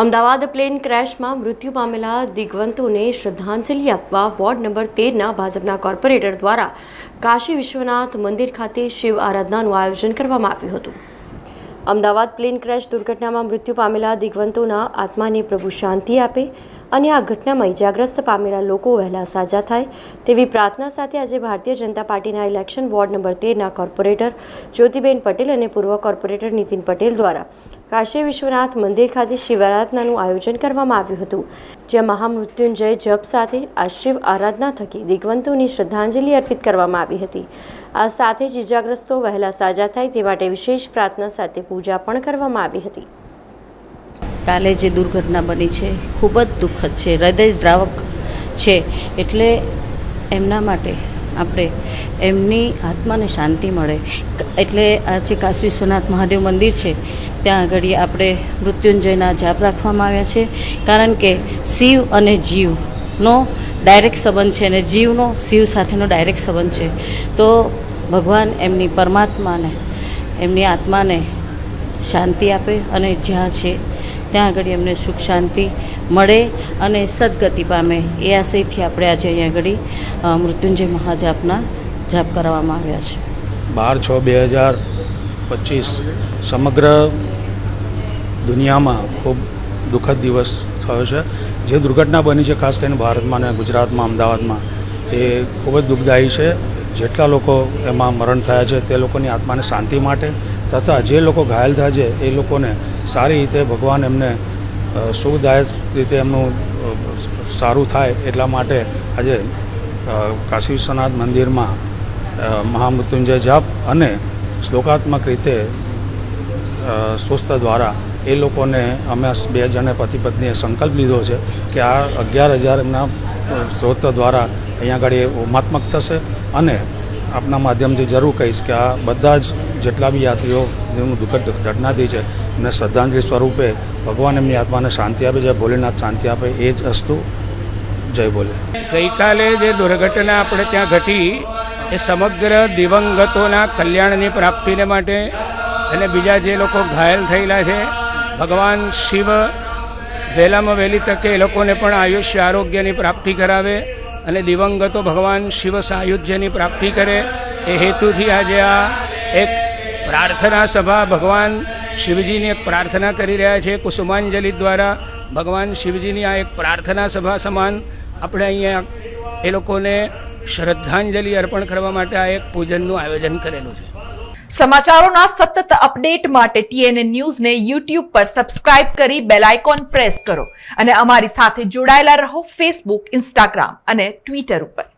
Ahmedabad plane ક્રેશમાં મૃત્યુ પામેલા દિગ્વંતોને શ્રદ્ધાંજલિ આપવા વોર્ડ નંબર તેરના ભાજપના કોર્પોરેટર દ્વારા કાશી વિશ્વનાથ મંદિર ખાતે શિવ આરાધનાનું આયોજન કરવામાં આવ્યું હતું. અમદાવાદ પ્લેન ક્રેશ દુર્ઘટનામાં મૃત્યુ પામેલા દિગ્વંતોના આત્માને પ્રભુ શાંતિ આપે અને આ ઘટનામાં ઇજાગ્રસ્ત પામેલા લોકો વહેલા સાજા થાય તેવી પ્રાર્થના સાથે આજે ભારતીય જનતા પાર્ટીના ઇલેક્શન વોર્ડ નંબર તેરના કોર્પોરેટર જ્યોતિબેન પટેલ અને પૂર્વ કોર્પોરેટર નીતિન પટેલ દ્વારા કાશી વિશ્વનાથ મંદિર ખાતે શિવારાધનાનું આયોજન કરવામાં આવ્યું હતું, જ્યાં મહામૃત્યુંજય જપ સાથે આ શિવ આરાધના થકી દિગ્વંતોની શ્રદ્ધાંજલિ અર્પિત કરવામાં આવી હતી. આ સાથે જ ઇજાગ્રસ્તો વહેલા સાજા થાય તે માટે વિશેષ પ્રાર્થના સાથે પૂજા પણ કરવામાં આવી હતી. કાલે જે દુર્ઘટના બની છે ખૂબ જ દુઃખદ છે, હૃદયદ્રાવક છે. એટલે એમના માટે આપણે એમની આત્માને શાંતિ મળે. એટલે આ જે કાશી વિશ્વનાથ મહાદેવ મંદિર છે, ત્યાં આગળ આપણે મૃત્યુંજયના જાપ રાખવામાં આવ્યા છે. કારણ કે શિવ અને જીવનો ડાયરેક્ટ સંબંધ છે અને જીવનો શિવ સાથેનો ડાયરેક્ટ સંબંધ છે. તો ભગવાન એમની પરમાત્માને, એમની આત્માને શાંતિ આપે અને જ્યાં છે ત્યાં આગળ એમને સુખ શાંતિ મળે અને સદગતિ પામે એ આશયથી આપણે આજે અહીંયા આગળ મૃત્યુંજય મહાજાપના જાપ કરવામાં આવ્યા છે. બાર છ બે હજાર પચીસ સમગ્ર દુનિયામાં ખૂબ દુઃખદ દિવસ થયો છે. જે દુર્ઘટના બની છે, ખાસ કરીને ભારતમાં અને ગુજરાતમાં, અમદાવાદમાં, એ ખૂબ જ દુઃખદાયી છે. જેટલા લોકો એમાં મરણ થયા છે, તે લોકોની આત્માને શાંતિ માટે તથા જે લોકો ઘાયલ થયા છે એ લોકોને સારી રીતે ભગવાન એમને સુખદાયક રીતે એમનું સારું થાય એટલા માટે આજે કાશી વિશ્વનાથ મંદિરમાં મહામૃત્યુંજય જાપ અને શ્લોકાત્મક રીતે સ્વસ્થ દ્વારા એ લોકોને અમે બે જણે પતિ પત્નીએ સંકલ્પ લીધો છે કે આ અગિયાર હજાર એમના અ, સ્ત્રોત દ્વારા અહીંયા આગળ એ હોમાત્મક થશે અને આપના માધ્યમથી જરૂર કહીશ કે આ બધા જ જેટલા બી યાત્રીઓ જેનું દુઃખદ ઘટના થઈ છે, એમને શ્રદ્ધાંજલિ સ્વરૂપે ભગવાન એમની આત્માને શાંતિ આપે, જય ભોલેનાથ શાંતિ આપે, એ જ અસ્તુ. જય બોલે ગઈકાલે જે દુર્ઘટના આપણે ત્યાં ઘટી, એ સમગ્ર દિવંગતોના કલ્યાણની પ્રાપ્તિને માટે અને બીજા જે લોકો ઘાયલ થયેલા છે, ભગવાન શિવ વહેલામાં વહેલી તકે એ લોકોને પણ આયુષ્ય આરોગ્યની પ્રાપ્તિ કરાવે અને દિવંગતો ભગવાન શિવ સાયુજ્યની પ્રાપ્તિ કરે, એ હેતુથી આજે આ એક પ્રાર્થના સભા ભગવાન શિવજીની પ્રાર્થના કરી રહ્યા છે કુસુમાંજલિ દ્વારા. ભગવાન શિવજીની આ એક પ્રાર્થના સભા સમાન આપણે અહીંયા એ લોકોને શ્રદ્ધાંજલિ અર્પણ કરવા માટે આ એક પૂજનનું આયોજન કરેલું છે. સમાચારોના સતત અપડેટ માટે ટીએનએ ન્યૂઝને યુટ્યુબ પર સબસ્ક્રાઇબ કરી બેલ આઇકોન પ્રેસ કરો અને અમારી સાથે જોડાયેલા રહો ફેસબુક ઇન્સ્ટાગ્રામ અને ટ્વિટર ઉપર.